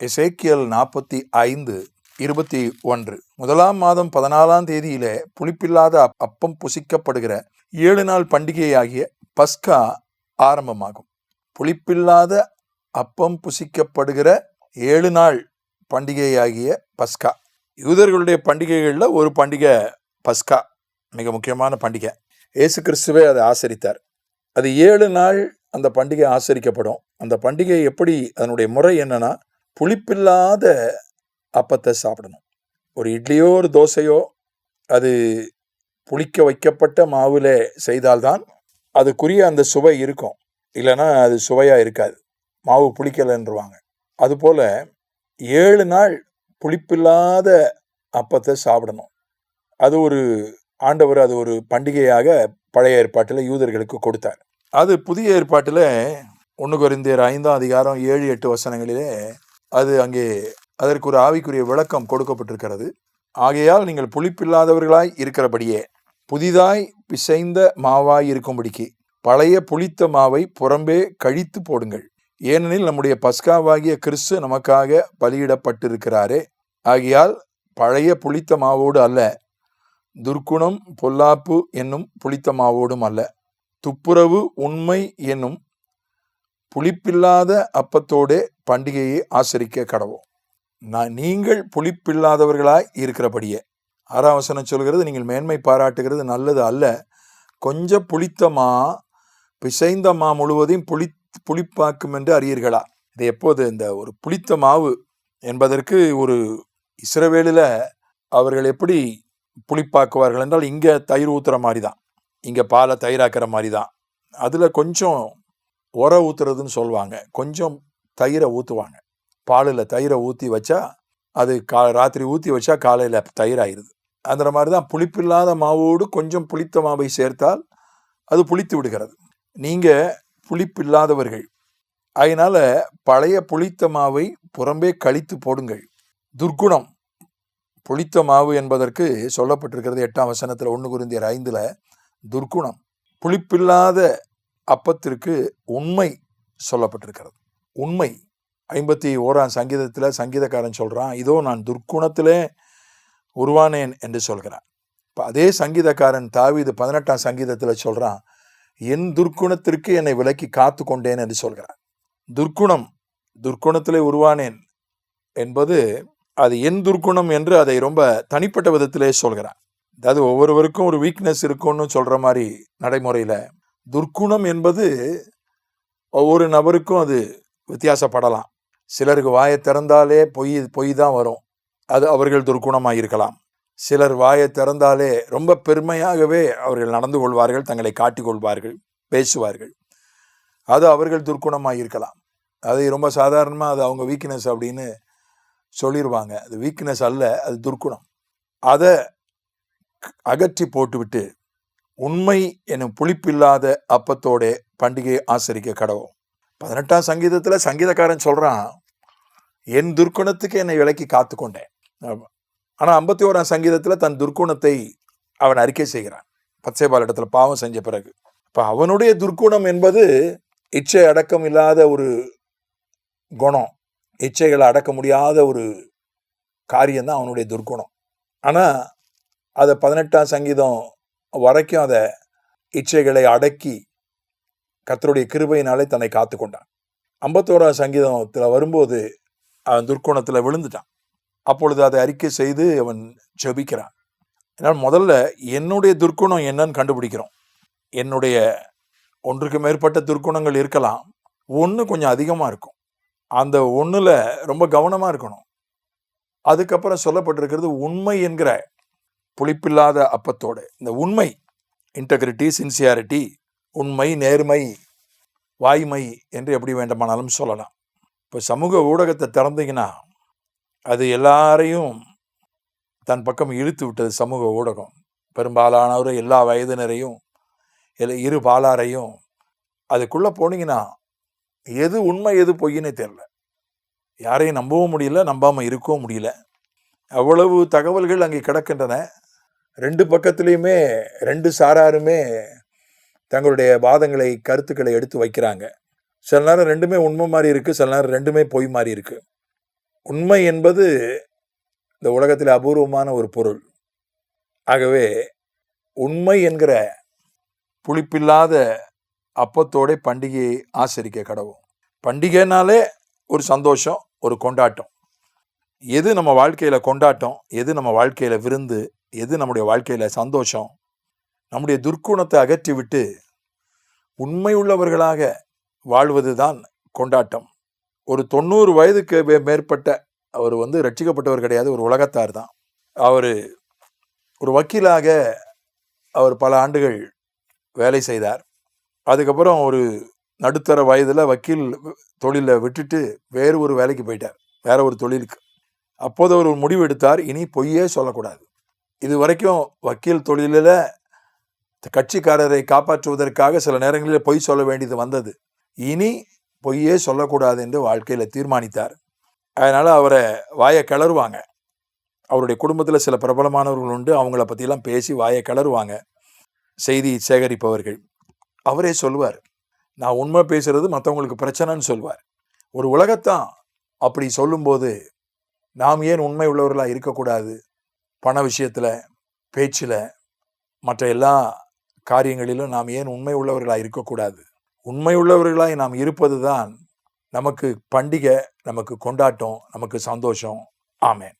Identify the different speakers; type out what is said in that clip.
Speaker 1: எசேக்கியல் நாற்பத்தி ஐந்து இருபத்தி ஒன்று. முதலாம் மாதம் பதினாலாம் தேதியிலே புளிப்பில்லாத அப்பம் புசிக்கப்படுகிற ஏழு நாள் பண்டிகையாகிய பஸ்கா ஆரம்பமாகும். புளிப்பில்லாத அப்பம் புசிக்கப்படுகிற ஏழு நாள் பண்டிகையாகிய பஸ்கா. யூதர்களுடைய பண்டிகைகளில் ஒரு பண்டிகை பஸ்கா மிக முக்கியமான பண்டிகை. இயேசு கிறிஸ்துவே அதை ஆசரித்தார். அது ஏழு நாள் அந்த பண்டிகை ஆசரிக்கப்படும். அந்த பண்டிகை எப்படி அதனுடைய முறை என்னன்னா புளிப்பில்லாத அப்பத்தை சாப்பிடணும். ஒரு இட்லியோ ஒரு தோசையோ அது புளிக்க வைக்கப்பட்ட மாவில் செய்தால்தான் அதுக்குரிய அந்த சுவை இருக்கும். இல்லைன்னா அது சுவையாக இருக்காது. மாவு புளிக்கலைன்றவாங்க. அதுபோல் ஏழு நாள் புளிப்பில்லாத அப்பத்தை சாப்பிடணும். அது ஒரு ஆண்டவர் அது ஒரு பண்டிகையாக பழைய ஏற்பாட்டில் யூதர்களுக்கு கொடுத்தார். அது புதிய ஏற்பாட்டில் ஒன்று குறைந்தர் ஐந்தாம் அதிகாரம் ஏழு எட்டு வசனங்களிலே அது அங்கே அதற்கு ஒரு ஆவிக்குரிய விளக்கம் கொடுக்கப்பட்டிருக்கிறது. ஆகையால் நீங்கள் புளிப்பில்லாதவர்களாய் இருக்கிறபடியே புதிதாய் பிசைந்த மாவாய் இருக்கும்படிக்கு பழைய புளித்த மாவை புறம்பே கழித்து போடுங்கள். ஏனெனில் நம்முடைய பஸ்காவாகிய கிறிஸ்து நமக்காக பலியிடப்பட்டிருக்கிறாரே. ஆகையால் பழைய புளித்த மாவோடு அல்ல துர்க்குணம் பொல்லாப்பு என்னும் புளித்த மாவோடும் அல்ல துப்புரவு உண்மை என்னும் புளிப்பில்லாத அப்பத்தோடே பண்டிகையை ஆசரிக்க கடவோம் நான் நீங்கள் புளிப்பில்லாதவர்களாய் இருக்கிறபடியே. ஆறாம் வசனம் சொல்கிறது நீங்கள் மேன்மை பாராட்டுகிறது நல்லது அல்ல. கொஞ்சம் புளித்த மா பிசைந்த மா முழுவதையும் புளி புளிப்பாக்கும் என்று அறியீர்களா? இது எப்போது இந்த ஒரு புளித்த மாவு என்பதற்கு ஒரு இஸ்ரவேலில் அவர்கள் எப்படி புளிப்பாக்குவார்கள் என்றால் இங்கே தயிர் ஊத்துற மாதிரி தான் இங்கே பாலை தயிராக்கிற மாதிரி தான் அதில் கொஞ்சம் உர ஊற்றுறதுன்னு சொல்லுவாங்க கொஞ்சம் தயிரை ஊற்றுவாங்க பாலில் தயிரை ஊற்றி வச்சா அது கா ராத்திரி ஊற்றி வச்சா காலையில் தயிர் ஆயிடுது அந்த மாதிரி தான் புளிப்பில்லாத மாவோடு கொஞ்சம் புளித்த மாவை சேர்த்தால் அது புளித்து விடுகிறது. நீங்கள் புளிப்பில்லாதவர்கள். அதனால் பழைய புளித்த மாவை புறம்பே கழித்து போடுங்கள். துர்க்குணம். புளித்த மாவு என்பதற்கு சொல்லப்பட்டிருக்கிறது எட்டாம் வசனத்தில் ஒன்று குருந்தியர் ஐந்தில் துர்க்குணம். புளிப்பில்லாத அப்பத்திற்கு உண்மை சொல்லப்பட்டிருக்கிறது. உண்மை. ஐம்பத்தி ஓராம் சங்கீதத்தில் சங்கீதக்காரன் சொல்கிறான் இதோ நான் துர்க்குணத்திலே உருவானேன் என்று சொல்கிறான். இப்போ அதே சங்கீதக்காரன் தாவிது பதினெட்டாம் சங்கீதத்தில் சொல்கிறான் என் துர்க்குணத்திற்கு என்னை விலக்கி காத்து கொண்டேன் என்று சொல்கிறான். துர்க்குணம் துர்க்குணத்திலே உருவானேன் என்பது அது என் துர்க்குணம் என்று அதை ரொம்ப தனிப்பட்ட விதத்திலே சொல்கிறான். அதாவது ஒவ்வொருவருக்கும் ஒரு வீக்னஸ் இருக்கும்னு சொல்கிற மாதிரி நடைமுறையில் துர்க்குணம் என்பது ஒவ்வொரு நபருக்கும் அது வித்தியாசப்படலாம். சிலருக்கு வாயை திறந்தாலே பொய் பொய் தான் வரும். அது அவர்கள் துர்க்குணமாக இருக்கலாம் சிலர் வாயை திறந்தாலே ரொம்ப பெருமையாகவே அவர்கள் நடந்து கொள்வார்கள் தங்களை காட்டிக்கொள்வார்கள் பேசுவார்கள். அது அவர்கள் துர்க்குணமாக இருக்கலாம் அது ரொம்ப சாதாரணமாக அது அவங்க வீக்னஸ் அப்படின்னு சொல்லிடுவாங்க அது வீக்னஸ் அல்ல அது துர்க்குணம். அதை அகற்றி போட்டுவிட்டு உண்மை எனும் புளிப்பில்லாத அப்பத்தோட பண்டிகையை ஆசரிக்க கடவோம் பதினெட்டாம் சங்கீதத்தில் சங்கீதக்காரன் சொல்கிறான் என் துர்க்குணத்துக்கு என்னை விலக்கி காத்து கொண்டேன். ஆனால் ஐம்பத்தி ஓராம் சங்கீதத்தில் தன் துர்க்குணத்தை அவன் அறிக்கை செய்கிறான். பச்சைபால் இடத்துல பாவம் செஞ்ச பிறகு. இப்போ அவனுடைய துர்க்குணம் என்பது இச்சை அடக்கம் இல்லாத ஒரு குணம். இச்சைகளை அடக்க முடியாத ஒரு காரியம்தான் அவனுடைய துர்க்குணம். ஆனால் அதை பதினெட்டாம் சங்கீதம் வரைக்கும் அதை இச்சைகளை அடக்கி கத்தருடைய கிருபையினாலே தன்னை காத்து கொண்டான் ஐம்பத்தோரா சங்கீதத்தில் வரும்போது அவன் துர்க்குணத்தில் விழுந்துட்டான். அப்பொழுது அதை அறிக்கை செய்து அவன் ஜபிக்கிறான். அதனால் முதல்ல என்னுடைய துர்க்குணம் என்னன்னு கண்டுபிடிக்கிறோம். என்னுடைய ஒன்றுக்கு மேற்பட்ட துர்க்குணங்கள் இருக்கலாம். ஒன்று கொஞ்சம் அதிகமாக இருக்கும். அந்த ஒன்றில் ரொம்ப கவனமாக இருக்கணும். அதுக்கப்புறம் சொல்லப்பட்டிருக்கிறது உண்மை என்கிற புளிப்பில்லாத அப்பத்தோடு. இந்த உண்மை இன்டெகிரிட்டி சின்சியாரிட்டி உண்மை நேர்மை வாய்மை என்று எப்படி வேண்டுமானாலும் சொல்லலாம். இப்போ சமூக ஊடகத்தை திறந்தீங்கன்னா அது எல்லாரையும் தன் பக்கம் இழுத்து விட்டது சமூக ஊடகம். பெரும்பாலானவர் எல்லா வயதினரையும் எல்லா இரு பாலாரையும் அதுக்குள்ளே போனீங்கன்னா எது உண்மை எது பொய்னே தெரில யாரையும் நம்பவும் முடியல நம்பாமல் இருக்கவும் முடியல. அவ்வளவு தகவல்கள் அங்கே கிடக்கின்றன. ரெண்டு பக்கத்துலேயுமே ரெண்டு சாராருமே தங்களுடைய வாதங்களை கருத்துக்களை எடுத்து வைக்கிறாங்க. சில நேரம் ரெண்டுமே உண்மை மாதிரி இருக்குது சில நேரம் ரெண்டுமே பொய் மாதிரி இருக்குது உண்மை என்பது இந்த உலகத்தில் அபூர்வமான ஒரு பொருள். ஆகவே உண்மை என்கிற புளிப்பில்லாத அப்பத்தோட பண்டிகையை ஆசரிக்க கடவும் பண்டிகைனாலே ஒரு சந்தோஷம் ஒரு கொண்டாட்டம். எது நம்ம வாழ்க்கையில் கொண்டாட்டம் எது நம்ம வாழ்க்கையில் விருந்து எது நம்முடைய வாழ்க்கையில் சந்தோஷம்? நம்முடைய துர்க்குணத்தை அகற்றிவிட்டு உண்மையுள்ளவர்களாக உண்மை உள்ளவர்களாக கொண்டாட்டம். ஒரு தொண்ணூறு வயதுக்கு மே- மேற்பட்ட அவர் வந்து ரட்சிக்கப்பட்டவர் கிடையாது ஒரு உலகத்தார் தான். அவர் ஒரு வக்கீலாக அவர் பல ஆண்டுகள் வேலை செய்தார். அதுக்கப்புறம் ஒரு நடுத்தர வயதில் வக்கீல் தொழிலை விட்டுட்டு வேறு ஒரு வேலைக்கு போயிட்டார். வேற ஒரு தொழிலுக்கு. அப்போது அவர் ஒரு முடிவு எடுத்தார் இனி பொய்யே சொல்லக்கூடாது. இது வரைக்கும் வக்கீல் தொழிலில் கட்சிக்காரரை காப்பாற்றுவதற்காக சில நேரங்களில் பொய் சொல்ல வேண்டியது வந்தது. இனி பொய்யே சொல்லக்கூடாது என்று வாழ்க்கையில் தீர்மானித்தார். அதனால் அவரை வாயை கிளறுவாங்க. அவருடைய குடும்பத்தில் சில பிரபலமானவர்கள் உண்டு. அவங்கள பற்றிலாம் பேசி வாயை கிளறுவாங்க. செய்தி சேகரிப்பவர்கள். அவரே சொல்லுவார். நான் உண்மை பேசுகிறது மற்றவங்களுக்கு பிரச்சனைன்னு சொல்வார் ஒரு உலகத்தான் அப்படி சொல்லும்போது நாம் ஏன் உண்மை உள்ளவர்களாக இருக்கக்கூடாது? பண விஷயத்தில் பேச்சில் மற்ற எல்லா காரியங்களிலும் நாம் ஏன் உண்மை உள்ளவர்களாக இருக்கக்கூடாது? உண்மை உள்ளவர்களாய் நாம் இருப்பது தான் நமக்கு பண்டிகை நமக்கு கொண்டாட்டம் நமக்கு சந்தோஷம். ஆமேன்.